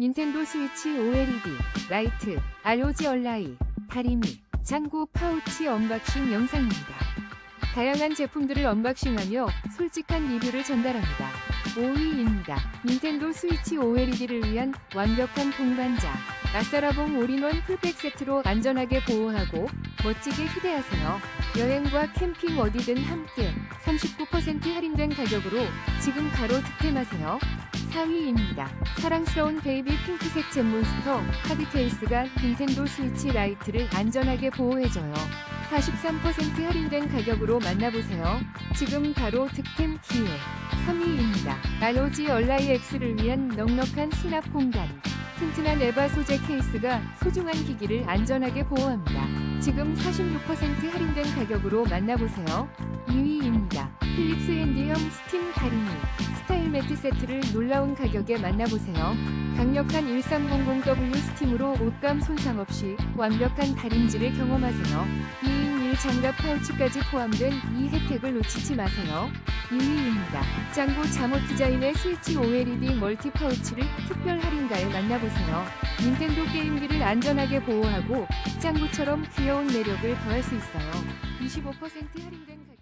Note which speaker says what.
Speaker 1: 닌텐도 스위치 OLED, 라이트, ROG 얼라이, 다리미, 장구 파우치 언박싱 영상입니다. 다양한 제품들을 언박싱하며 솔직한 리뷰를 전달합니다. 5위입니다. 닌텐도 스위치 OLED를 위한 완벽한 동반자. 아싸라봉 올인원 풀백 세트로 안전하게 보호하고 멋지게 휴대하세요. 여행과 캠핑 어디든 함께 39% 할인된 가격으로 지금 바로 득템하세요. 4위입니다. 사랑스러운 베이비 핑크색 잼몬스터 카드 케이스가 닌텐도 스위치 라이트를 안전하게 보호해줘요. 43% 할인된 가격으로 만나보세요. 지금 바로 득템 기회. 3위입니다. ROG 얼라이 X를 위한 넉넉한 수납 공간. 튼튼한 에바 소재 케이스가 소중한 기기를 안전하게 보호합니다. 지금 46% 할인된 가격으로 만나보세요. 2위입니다. 필립스 앤디형 스팀 다리 매트 세트를 놀라운 가격에 만나보세요. 강력한 1300W 스팀으로 옷감 손상 없이 완벽한 다림질을 경험하세요. 2인 1 장갑 파우치까지 포함된 이 혜택을 놓치지 마세요. 2위입니다. 짱구 잠옷 디자인의 스위치 OLED 멀티 파우치를 특별 할인가에 만나보세요. 닌텐도 게임기를 안전하게 보호하고 짱구처럼 귀여운 매력을 더할 수 있어요. 25% 할인된